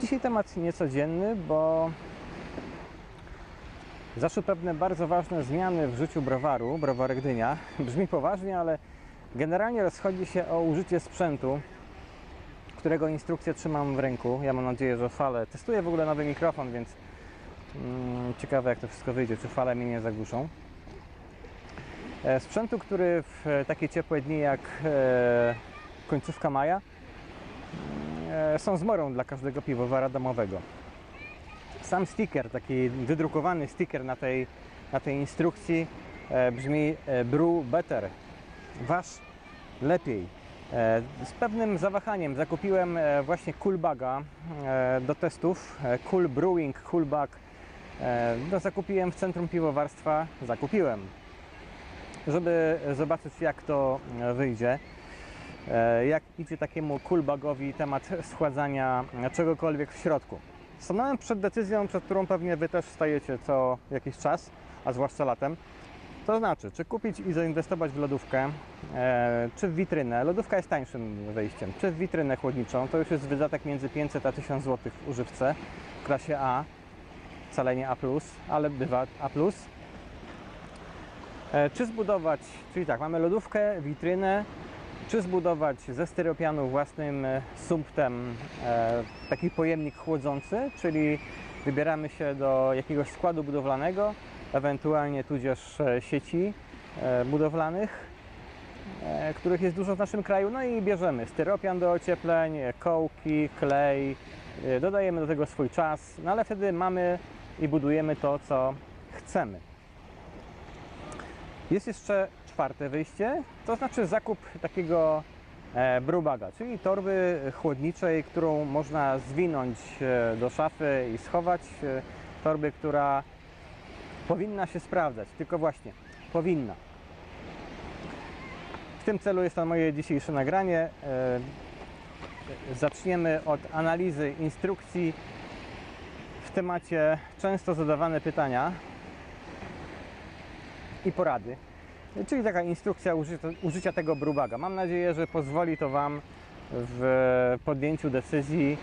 Dzisiaj temat niecodzienny, bo zaszły pewne bardzo ważne zmiany w życiu browaru, browarek Dynia. Brzmi poważnie, ale generalnie rozchodzi się o użycie sprzętu, którego instrukcję trzymam w ręku. Ja mam nadzieję, że fale. Testuję w ogóle nowy mikrofon, więc mm, ciekawe jak to wszystko wyjdzie, czy fale mnie nie zagłuszą. E, Sprzętu, który w e, takie ciepłe dni jak e, końcówka maja są zmorą dla każdego piwowara domowego. Sam sticker, taki wydrukowany sticker na tej, na tej instrukcji e, brzmi e, Brew Better. Wasz lepiej. E, Z pewnym zawahaniem zakupiłem właśnie Coolbaga do testów. Cool Brewing Coolbag. No, zakupiłem w centrum piwowarstwa. Zakupiłem żeby zobaczyć jak to wyjdzie. E, Jak idzie takiemu coolbagowi temat schładzania czegokolwiek w środku. Stanąłem przed decyzją, przed którą pewnie Wy też stajecie co jakiś czas, a zwłaszcza latem. To znaczy, czy kupić i zainwestować w lodówkę, e, czy w witrynę. Lodówka jest tańszym wyjściem. Czy w witrynę chłodniczą. To już jest wydatek między 500 a 1000 zł w używce w klasie A. Wcale nie A+, ale bywa A+. E, Czy zbudować, czyli tak, mamy lodówkę, witrynę, czy zbudować ze styropianu własnym e, sumptem e, taki pojemnik chłodzący, czyli wybieramy się do jakiegoś składu budowlanego, ewentualnie tudzież e, sieci budowlanych, których jest dużo w naszym kraju, no i bierzemy styropian do ociepleń, kołki, klej, dodajemy do tego swój czas, no ale wtedy mamy i budujemy to, co chcemy. Jest jeszcze czwarte wyjście, to znaczy zakup takiego e, brewbaga, czyli torby chłodniczej, którą można zwinąć e, do szafy i schować. E, torby, która powinna się sprawdzać, tylko właśnie powinna. W tym celu jest to moje dzisiejsze nagranie. Zaczniemy od analizy instrukcji w temacie często zadawane pytania i porady. Czyli taka instrukcja użycia, tego brubaga. Mam nadzieję, że pozwoli to Wam w podjęciu decyzji,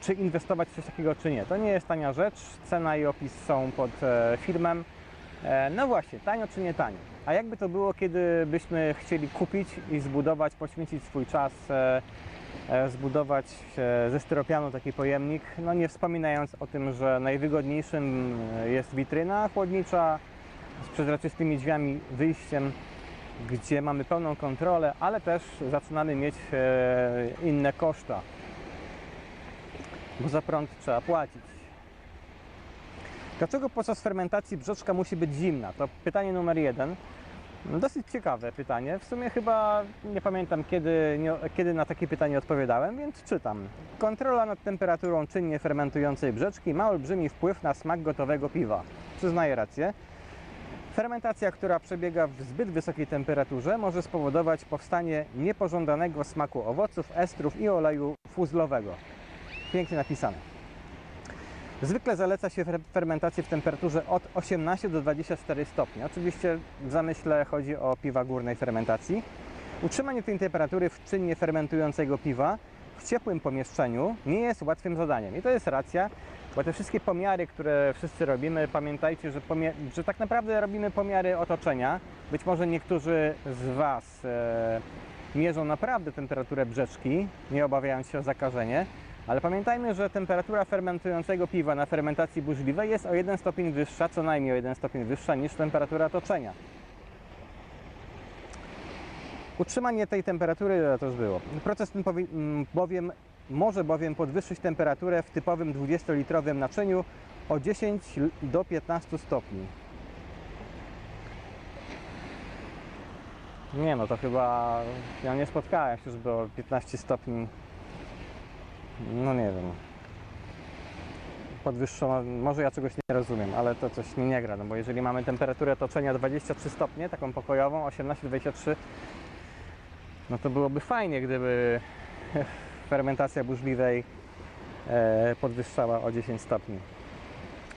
czy inwestować w coś takiego, czy nie. To nie jest tania rzecz. Cena i opis są pod e, filmem. E, no właśnie, tanio czy nie tanio. A jakby to było, kiedy byśmy chcieli kupić i zbudować, poświęcić swój czas, e, zbudować ze styropianu taki pojemnik, no nie wspominając o tym, że najwygodniejszym jest witryna chłodnicza, z przezroczystymi drzwiami, wyjściem, gdzie mamy pełną kontrolę, ale też zaczynamy mieć e, inne koszta, bo za prąd trzeba płacić. Dlaczego podczas fermentacji brzeczka musi być zimna? To pytanie numer jeden. Dosyć ciekawe pytanie. W sumie chyba nie pamiętam, kiedy, nie, kiedy na takie pytanie odpowiadałem, więc czytam. Kontrola nad temperaturą czynnie fermentującej brzeczki ma olbrzymi wpływ na smak gotowego piwa. Przyznaję rację. Fermentacja, która przebiega w zbyt wysokiej temperaturze, może spowodować powstanie niepożądanego smaku owoców, estrów i oleju fuzlowego. Pięknie napisane. Zwykle zaleca się fer- fermentację w temperaturze od 18 do 24 stopni. Oczywiście w zamyśle chodzi o piwa górnej fermentacji. Utrzymanie tej temperatury w czynnie fermentującego piwa w ciepłym pomieszczeniu nie jest łatwym zadaniem. I to jest racja, bo te wszystkie pomiary, które wszyscy robimy, pamiętajcie, że, że tak naprawdę robimy pomiary otoczenia. Być może niektórzy z Was e, mierzą naprawdę temperaturę brzeczki, nie obawiając się o zakażenie, ale pamiętajmy, że temperatura fermentującego piwa na fermentacji burzliwej jest o 1 stopień wyższa, co najmniej o 1 stopień wyższa niż temperatura otoczenia. Utrzymanie tej temperatury, to już było. Proces ten bowiem może bowiem podwyższyć temperaturę w typowym 20-litrowym naczyniu o 10 l- do 15 stopni. Nie no, to chyba ja nie spotkałem się, żeby o 15 stopni no nie wiem. Podwyższono, może ja czegoś nie rozumiem, ale to coś mi nie gra, no bo jeżeli mamy temperaturę toczenia 23 stopnie, taką pokojową, 18-23, no to byłoby fajnie, gdyby fermentacja burzliwej e, podwyższała o 10 stopni.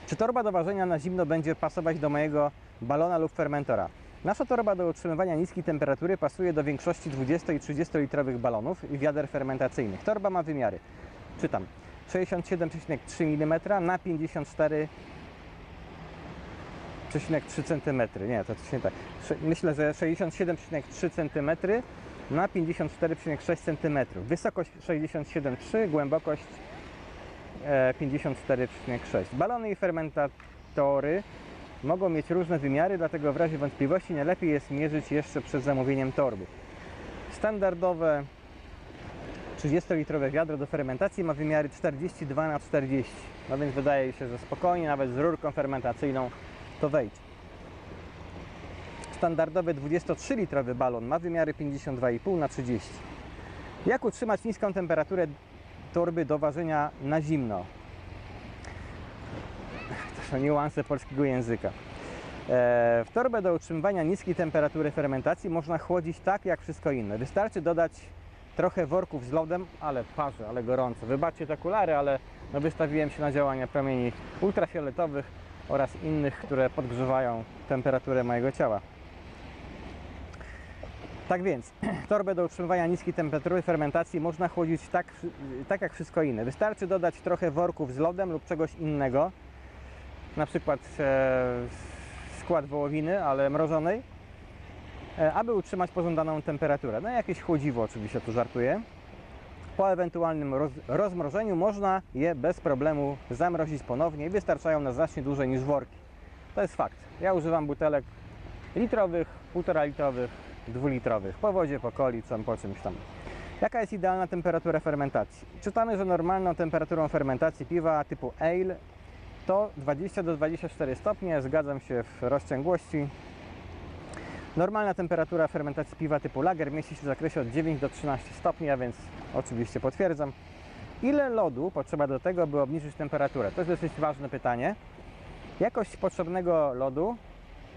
Czy torba do ważenia na zimno będzie pasować do mojego balona lub fermentora? Nasza torba do utrzymywania niskiej temperatury pasuje do większości 20 i 30 litrowych balonów i wiader fermentacyjnych. Torba ma wymiary czytam 67,3 mm na 54 3,3 cm. Nie, to coś nie tak. Myślę, że 67,3 cm na 54,6 cm. Wysokość 67,3, głębokość e, 54,6. Balony i fermentatory mogą mieć różne wymiary, dlatego w razie wątpliwości najlepiej jest mierzyć jeszcze przed zamówieniem torby. Standardowe 30-litrowe wiadro do fermentacji ma wymiary 42 na 40 no więc wydaje się, że spokojnie, nawet z rurką fermentacyjną to wejdzie. Standardowy 23-litrowy balon ma wymiary 52,5 na 30 Jak utrzymać niską temperaturę torby do ważenia na zimno? To są niuanse polskiego języka. E, W torbę do utrzymywania niskiej temperatury fermentacji można chłodzić tak jak wszystko inne. Wystarczy dodać trochę worków z lodem, ale parzy, ale gorąco. Wybaczcie te okulary, ale no wystawiłem się na działania promieni ultrafioletowych oraz innych, które podgrzewają temperaturę mojego ciała. Tak więc, torbę do utrzymywania niskiej temperatury fermentacji można chłodzić tak, tak jak wszystko inne. Wystarczy dodać trochę worków z lodem lub czegoś innego, na przykład e, skład wołowiny, ale mrożonej, e, aby utrzymać pożądaną temperaturę. No jakieś chłodziwo oczywiście, tu żartuję. Po ewentualnym roz, rozmrożeniu można je bez problemu zamrozić ponownie i wystarczają na znacznie dłużej niż worki. To jest fakt. Ja używam butelek litrowych, półtora litrowych, dwulitrowych, po wodzie, po coli, co po czymś tam. Jaka jest idealna temperatura fermentacji? Czytamy, że normalną temperaturą fermentacji piwa typu ale to 20 do 24 stopnie, zgadzam się w rozciągłości. Normalna temperatura fermentacji piwa typu lager mieści się w zakresie od 9 do 13 stopni, a więc oczywiście potwierdzam. Ile lodu potrzeba do tego, by obniżyć temperaturę? To jest dosyć ważne pytanie. Jakość potrzebnego lodu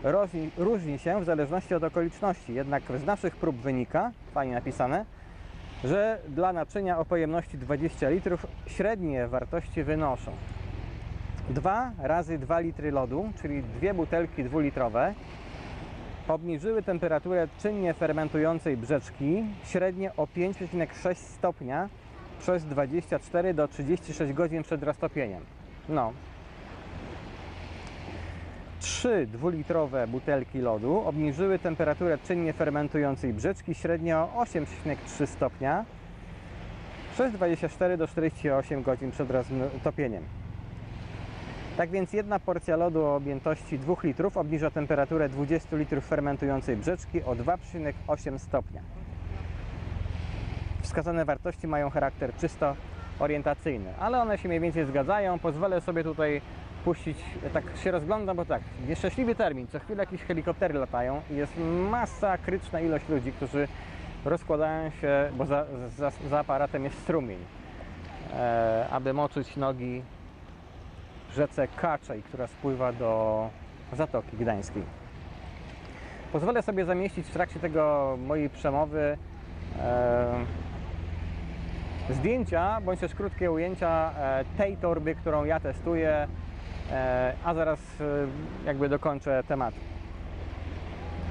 różni, różni się w zależności od okoliczności, jednak z naszych prób wynika, fajnie napisane, że dla naczynia o pojemności 20 litrów średnie wartości wynoszą 2 razy 2 litry lodu, czyli dwie butelki dwulitrowe, obniżyły temperaturę czynnie fermentującej brzeczki średnio o 5,6 stopnia przez 24 do 36 godzin przed roztopieniem. No. Trzy dwulitrowe butelki lodu obniżyły temperaturę czynnie fermentującej brzeczki średnio o 8,3 stopnia przez 24 do 48 godzin przed roztopieniem. Tak więc jedna porcja lodu o objętości 2 litrów obniża temperaturę 20 litrów fermentującej brzeczki o 2,8 stopnia. Wskazane wartości mają charakter czysto orientacyjny, ale one się mniej więcej zgadzają. Pozwolę sobie tutaj puścić, tak się rozglądam, bo tak, nieszczęśliwy termin, co chwilę jakieś helikoptery latają i jest masakryczna ilość ludzi, którzy rozkładają się, bo za, za, za aparatem jest strumień, e, aby moczyć nogi w rzece Kaczej, która spływa do Zatoki Gdańskiej. Pozwolę sobie zamieścić w trakcie tego mojej przemowy e, zdjęcia, bądź też krótkie ujęcia e, tej torby, którą ja testuję, a zaraz e, jakby dokończę temat.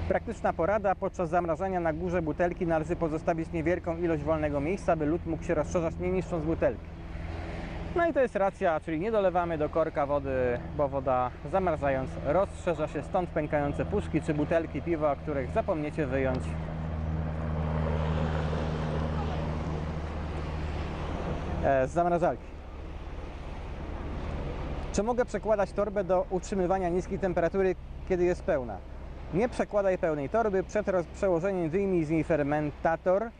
Praktyczna porada. Podczas zamrażania na górze butelki należy pozostawić niewielką ilość wolnego miejsca, by lód mógł się rozszerzać nie niszcząc butelki. No i to jest racja, czyli nie dolewamy do korka wody, bo woda zamarzając rozszerza się, stąd pękające puszki czy butelki piwa, których zapomniecie wyjąć. e, z zamrażalki. Czy mogę przekładać torbę do utrzymywania niskiej temperatury, kiedy jest pełna? Nie przekładaj pełnej torby. Przed przełożeniem wyjmij z niej fermentator.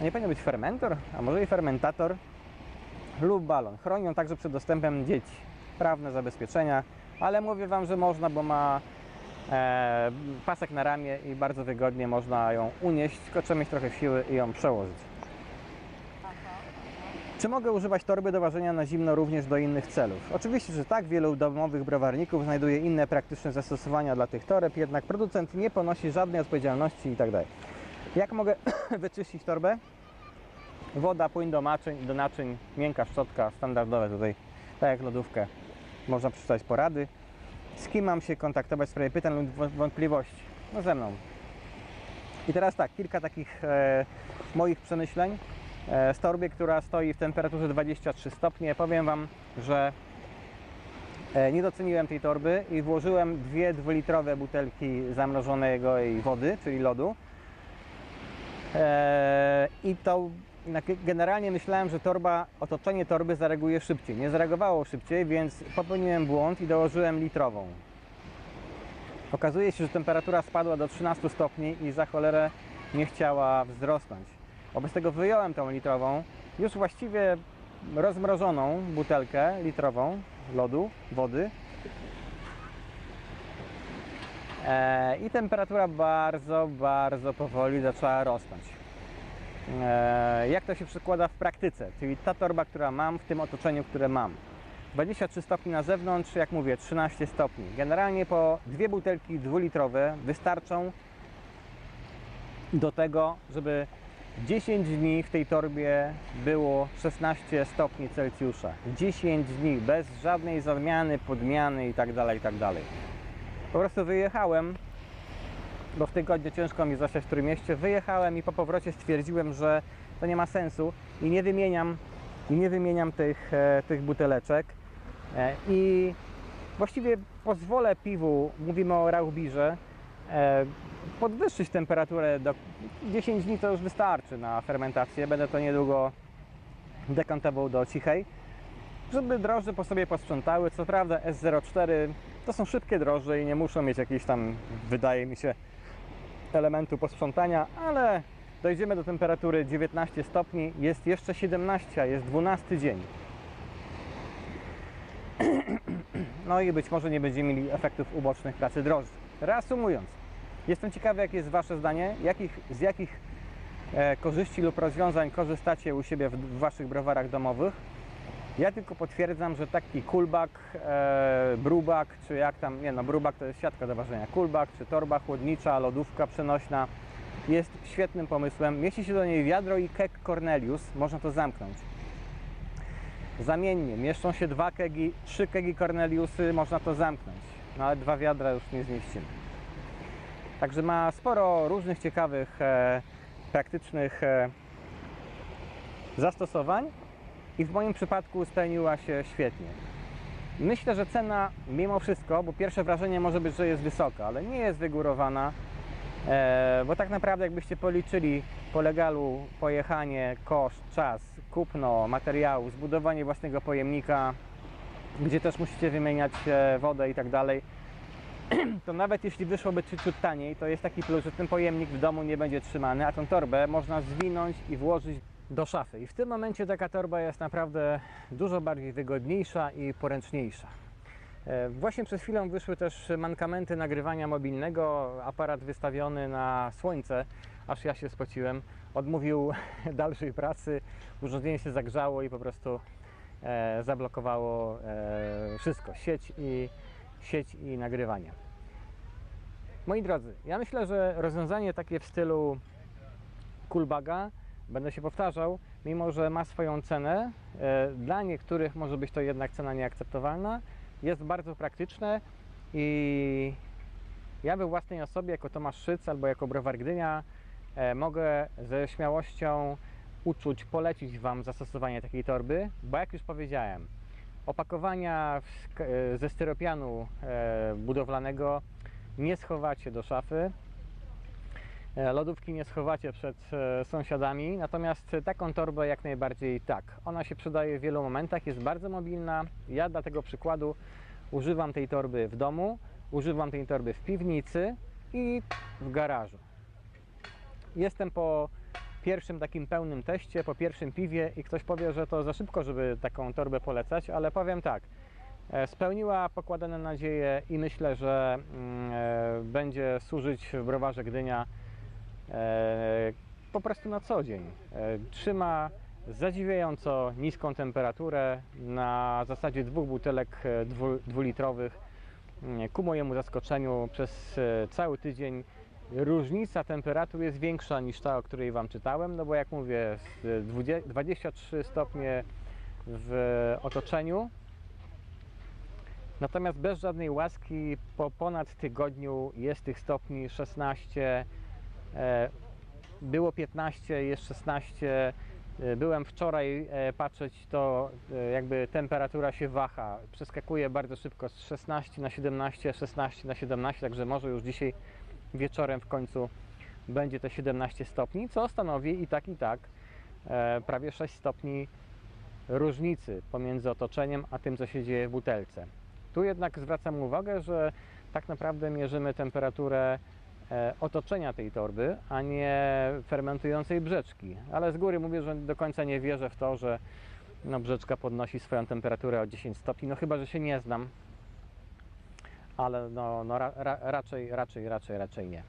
Nie powinien być fermentor? A może i fermentator? Lub balon. Chronią także przed dostępem dzieci. Prawne zabezpieczenia, ale mówię Wam, że można, bo ma e, pasek na ramię i bardzo wygodnie można ją unieść, tylko trzeba mieć trochę siły i ją przełożyć. Czy mogę używać torby do ważenia na zimno również do innych celów? Oczywiście, że tak. Wielu domowych browarników znajduje inne praktyczne zastosowania dla tych toreb, jednak producent nie ponosi żadnej odpowiedzialności itd. Jak mogę wyczyścić torbę? Woda, płyn do naczyń, do naczyń, miękka szczotka, standardowe tutaj, tak jak lodówkę. Można przeczytać porady. Z kim mam się kontaktować w sprawie pytań lub wą- wątpliwości? No ze mną. I teraz tak, kilka takich e, moich przemyśleń z torby, która stoi w temperaturze 23 stopnie. Powiem Wam, że e, nie doceniłem tej torby i włożyłem dwie dwulitrowe butelki zamrożonego jej wody, czyli lodu. E, I to generalnie myślałem, że torba, otoczenie torby zareaguje szybciej. Nie zareagowało szybciej, więc popełniłem błąd i dołożyłem litrową. Okazuje się, że temperatura spadła do 13 stopni i za cholerę nie chciała wzrosnąć. Wobec tego wyjąłem tą litrową, już właściwie rozmrożoną butelkę litrową lodu, wody. E, I temperatura bardzo, bardzo powoli zaczęła rosnąć. E, jak to się przekłada w praktyce? Czyli ta torba, która mam w tym otoczeniu, które mam. 23 stopni na zewnątrz, jak mówię, 13 stopni. Generalnie po dwie butelki dwulitrowe wystarczą do tego, żeby 10 dni w tej torbie było 16 stopni Celsjusza. 10 dni bez żadnej zamiany, podmiany itd. itd. Po prostu wyjechałem, bo w tygodniu ciężko mi zasiać w Trójmieście. Wyjechałem i po powrocie stwierdziłem, że to nie ma sensu i nie wymieniam, i nie wymieniam tych, e, tych buteleczek. E, I właściwie pozwolę piwu, mówimy o rauchbirze, e, podwyższyć temperaturę do 10 dni to już wystarczy na fermentację. Będę to niedługo dekantował do cichej, żeby drożdże po sobie posprzątały. Co prawda S04 to są szybkie drożdże i nie muszą mieć jakiejś tam, wydaje mi się, elementu posprzątania, ale dojdziemy do temperatury 19 stopni, jest jeszcze 17, a jest 12 dzień. No i być może nie będziemy mieli efektów ubocznych pracy drożdży. Reasumując, jestem ciekawy, jakie jest Wasze zdanie, jakich, z jakich e, korzyści lub rozwiązań korzystacie u siebie w, w Waszych browarach domowych. Ja tylko potwierdzam, że taki kulbak, e, brubak, czy jak tam, nie no, brubak to jest siatka do ważenia, kulbak, czy torba chłodnicza, lodówka przenośna jest świetnym pomysłem. Mieści się do niej wiadro i keg Cornelius, można to zamknąć. Zamiennie mieszczą się dwa kegi, trzy kegi Corneliusy, można to zamknąć. No ale dwa wiadra już nie zmieścimy. Także ma sporo różnych ciekawych, e, praktycznych e, zastosowań i w moim przypadku spełniła się świetnie. Myślę, że cena mimo wszystko, bo pierwsze wrażenie może być, że jest wysoka, ale nie jest wygórowana, e, bo tak naprawdę jakbyście policzyli po legalu pojechanie, koszt, czas, kupno materiału, zbudowanie własnego pojemnika, gdzie też musicie wymieniać wodę i tak dalej, to nawet jeśli wyszłoby ciut taniej, to jest taki plus, że ten pojemnik w domu nie będzie trzymany, a tą torbę można zwinąć i włożyć do szafy. I w tym momencie taka torba jest naprawdę dużo bardziej wygodniejsza i poręczniejsza. E, Właśnie przed chwilą wyszły też mankamenty nagrywania mobilnego. Aparat wystawiony na słońce, aż ja się spociłem. Odmówił dalszej pracy, urządzenie się zagrzało i po prostu e, zablokowało e, wszystko, sieć i, sieć i nagrywanie. Moi drodzy, ja myślę, że rozwiązanie takie w stylu Coolbaga, będę się powtarzał, mimo że ma swoją cenę, e, dla niektórych może być to jednak cena nieakceptowalna, jest bardzo praktyczne i ja we własnej osobie, jako Tomasz Szyc albo jako Browar Gdynia, e, mogę ze śmiałością uczuć, polecić Wam zastosowanie takiej torby, bo jak już powiedziałem, opakowania e, ze styropianu e, budowlanego nie schowacie do szafy, e, lodówki nie schowacie przed sąsiadami, natomiast taką torbę jak najbardziej tak. Ona się przydaje w wielu momentach, jest bardzo mobilna. Ja dla tego przykładu używam tej torby w domu, używam tej torby w piwnicy i w garażu. Jestem po pierwszym takim pełnym teście, po pierwszym piwie i ktoś powie, że to za szybko, żeby taką torbę polecać, ale powiem tak, e, spełniła pokładane nadzieje i myślę, że mm, e, będzie służyć w browarze Gdynia e, po prostu na co dzień. Trzyma zadziwiająco niską temperaturę na zasadzie dwóch butelek dwu, dwulitrowych. Mm, Ku mojemu zaskoczeniu przez cały tydzień różnica temperatur jest większa niż ta, o której Wam czytałem, no bo jak mówię, z 20 23 stopnie w otoczeniu, natomiast bez żadnej łaski po ponad tygodniu jest tych stopni 16, e, było 15, jest 16, E, Byłem wczoraj e, patrzeć, to jakby temperatura się waha, przeskakuje bardzo szybko z 16 na 17, 16 na 17, także może już dzisiaj wieczorem w końcu będzie te 17 stopni, co stanowi i tak i tak e, prawie 6 stopni różnicy pomiędzy otoczeniem a tym, co się dzieje w butelce. Tu jednak zwracam uwagę, że tak naprawdę mierzymy temperaturę e, otoczenia tej torby, a nie fermentującej brzeczki. Ale z góry mówię, że do końca nie wierzę w to, że no, brzeczka podnosi swoją temperaturę o 10 stopni, no chyba, że się nie znam. Ale no, no ra, ra, raczej, raczej, raczej, raczej nie.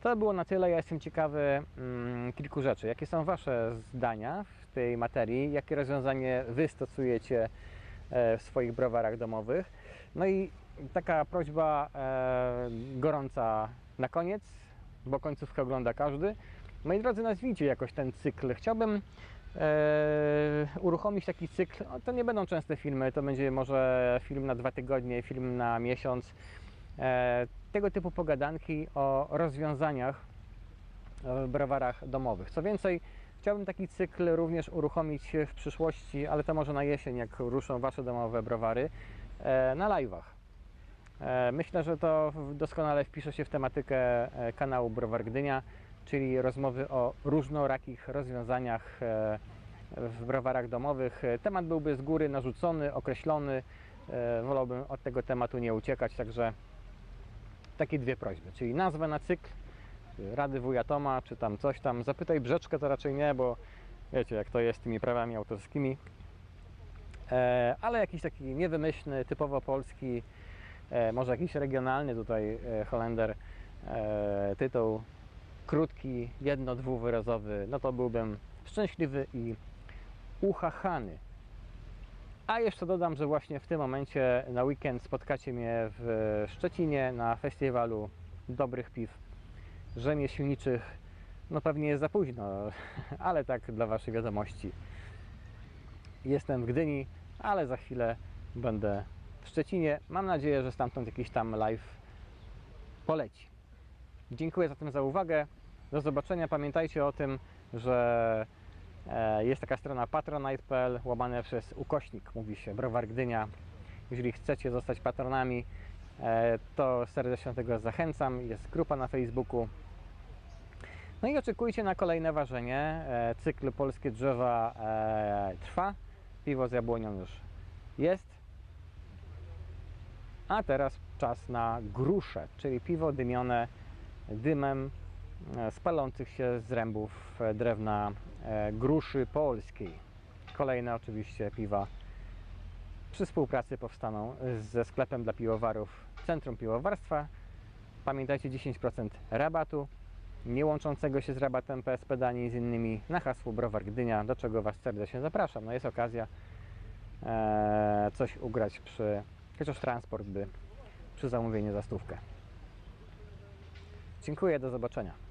To było na tyle. Ja jestem ciekawy mm, kilku rzeczy. Jakie są Wasze zdania w tej materii? Jakie rozwiązanie Wy stosujecie e, w swoich browarach domowych? No i taka prośba e, gorąca na koniec, bo końcówkę ogląda każdy. Moi drodzy, nazwijcie jakoś ten cykl. Chciałbym uruchomić taki cykl. No, to nie będą częste filmy, to będzie może film na dwa tygodnie, film na miesiąc. E, tego typu pogadanki o rozwiązaniach w browarach domowych. Co więcej, chciałbym taki cykl również uruchomić w przyszłości, ale to może na jesień, jak ruszą Wasze domowe browary, e, na live'ach. Myślę, że to doskonale wpisze się w tematykę e, kanału Browar Gdynia, czyli rozmowy o różnorakich rozwiązaniach e, w browarach domowych. Temat byłby z góry narzucony, określony. E, Wolałbym od tego tematu nie uciekać, także takie dwie prośby, czyli nazwę na cykl, Rady Wuja Toma, czy tam coś tam. Zapytaj Brzeczkę to raczej nie, bo wiecie jak to jest z tymi prawami autorskimi. E, ale jakiś taki niewymyślny, typowo polski, e, może jakiś regionalny tutaj Holender tytuł, krótki, jedno, dwuwyrazowy, no to byłbym szczęśliwy i uchachany. A jeszcze dodam, że właśnie w tym momencie na weekend spotkacie mnie w Szczecinie na festiwalu dobrych piw rzemieślniczych. No pewnie jest za późno, ale tak dla Waszej wiadomości. Jestem w Gdyni, ale za chwilę będę w Szczecinie. Mam nadzieję, że stamtąd jakiś tam live poleci. Dziękuję zatem za uwagę. Do zobaczenia. Pamiętajcie o tym, że Jest taka strona patronite.pl, łamane przez ukośnik, mówi się Browar Gdynia. Jeżeli chcecie zostać patronami, e, to serdecznie tego zachęcam. Jest grupa na Facebooku. No i oczekujcie na kolejne ważenie. E, Cykl Polskie Drzewa e, trwa. Piwo z jabłonią już jest. A teraz czas na grusze, czyli piwo dymione dymem e, z palących się zrębów e, drewna e, gruszy polskiej. Kolejne oczywiście piwa przy współpracy powstaną ze sklepem dla piwowarów Centrum Piwowarstwa. Pamiętajcie 10% rabatu, nie łączącego się z rabatem PSP ani z innymi na hasło Browar Gdynia, do czego Was serdecznie zapraszam. No jest okazja e, coś ugrać przy, chociaż transport by przy zamówieniu za stówkę. Dziękuję, do zobaczenia.